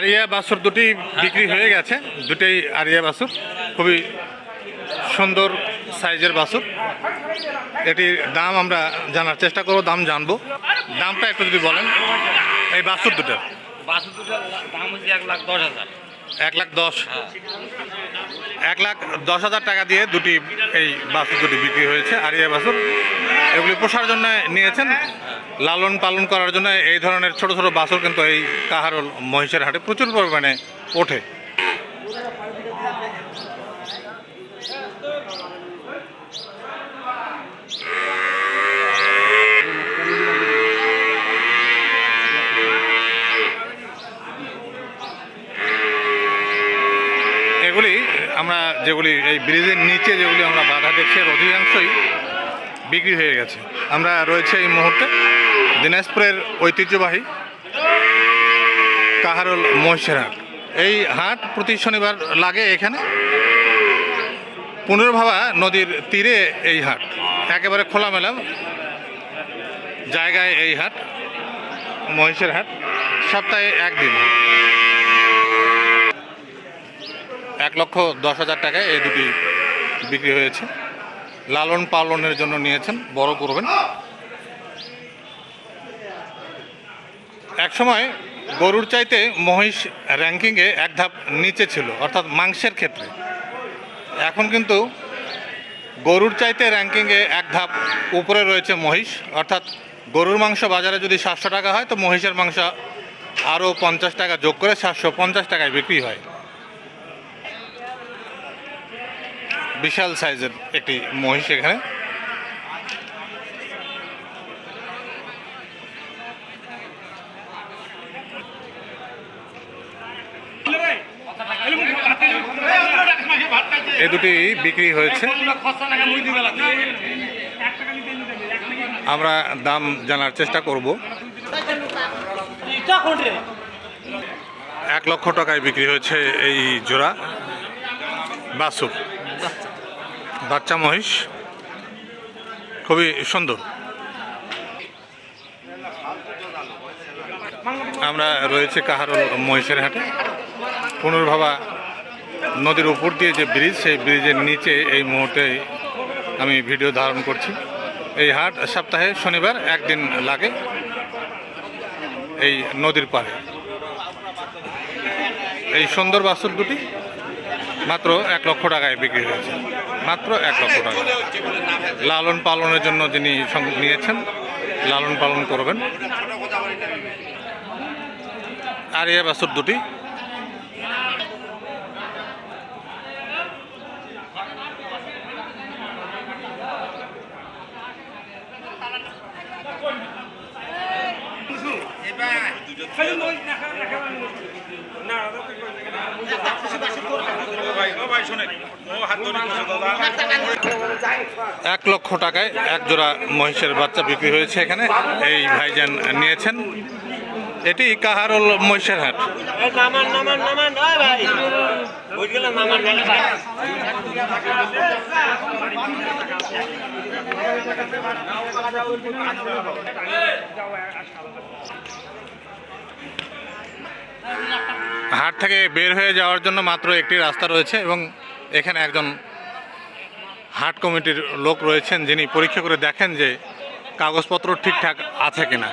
Area বাসুর দুটি বিক্রি হয়ে গেছে। দুটোই আরিয়া বাসুর। খুবই সুন্দর সাইজের বাসুর। এটির দাম আমরা জানার চেষ্টা করব, দাম জানব। দামটা একটু যদি বলেন, এই বাসুর দুটার। বাসুর দুটার দাম হচ্ছে এক লাখ দশ হাজার। এক লাখ দশ। এক লাখ দশ হাজার টাকা দিয়ে দুটি এই বাছুর দুটি বিক্রি হয়েছে, আরিয়া বাছুর এগুলি পোষার জন্য নিয়েছেন। লালন পালন করার জন্য এই ধরনের ছোট ছোট বাছুর কিন্তু এই কাহারল মহিষের হাটে প্রচুর পরিমাণে ওঠে। যেগুলি, এই ব্রিজের নিচে যেগুলি আমরা বাধা দেখছি অধিকাংশই বিক্রি হয়ে গেছে। আমরা রয়েছে এই মুহূর্তে দিনাজপুরের ঐতিহ্যবাহী কাহারল মহিষের। হাট এই হাট প্রতি শনিবার লাগে এখানে। পুনর্ভাবা নদীর তীরে এই হাট। একেবারে খোলামেলা জায়গায় এই হাট, মহিষের হাট, সপ্তাহে একদিন। এক লক্ষ দশ হাজার টাকায় এই দুটি বিক্রি হয়েছে। লালন পালনের জন্য নিয়েছেন, বড় করবেন। এক সময় গরুর চাইতে মহিষ র্যাঙ্কিংয়ে এক ধাপ নিচে ছিল, অর্থাৎ মাংসের ক্ষেত্রে। এখন কিন্তু গরুর চাইতে র্যাঙ্কিংয়ে এক ধাপ উপরে রয়েছে মহিষ, অর্থাৎ গরুর মাংস বাজারে যদি সাতশো টাকা হয়, তো মহিষের মাংস আরও পঞ্চাশ টাকা যোগ করে সাতশো পঞ্চাশ টাকায় বিক্রি হয়। বিশাল সাইজের একটি মহিষ এখানে। এ দুটি বিক্রি হয়েছে। আমরা দাম জানার চেষ্টা করব। এক লক্ষ টাকায় বিক্রি হয়েছে এই জোড়া বাসুক বাচ্চা মহিষ। খুবই সুন্দর। আমরা রয়েছে কাহারল মহিষের হাটে। পুনর্ভাবা নদীর উপর দিয়ে যে ব্রিজ, সেই ব্রিজের নিচে এই মুহূর্তে আমি ভিডিও ধারণ করছি। এই হাট সপ্তাহে শনিবার একদিন লাগে এই নদীর পাড়ে। এই সুন্দর বাছুর দুটি মাত্র এক লক্ষ টাকায় বিক্রি হয়েছে। মাত্র এক লক্ষ টাকা। লালন পালনের জন্য যিনি নিয়েছেন, লালন পালন করবেন। আর এ বাছুর দুটি এক লক্ষ টাকায় এক জোড়া মহিষের বাচ্চা বিক্রি হয়েছে এখানে। এই ভাইজান নিয়েছেন। এটি কাহারল মহিষের হাট। নামান নামান হাট থেকে বের হয়ে যাওয়ার জন্য মাত্র একটি রাস্তা রয়েছে এবং এখানে একজন হাট কমিটির লোক রয়েছেন যিনি পরীক্ষা করে দেখেন যে কাগজপত্র ঠিকঠাক আছে কিনা।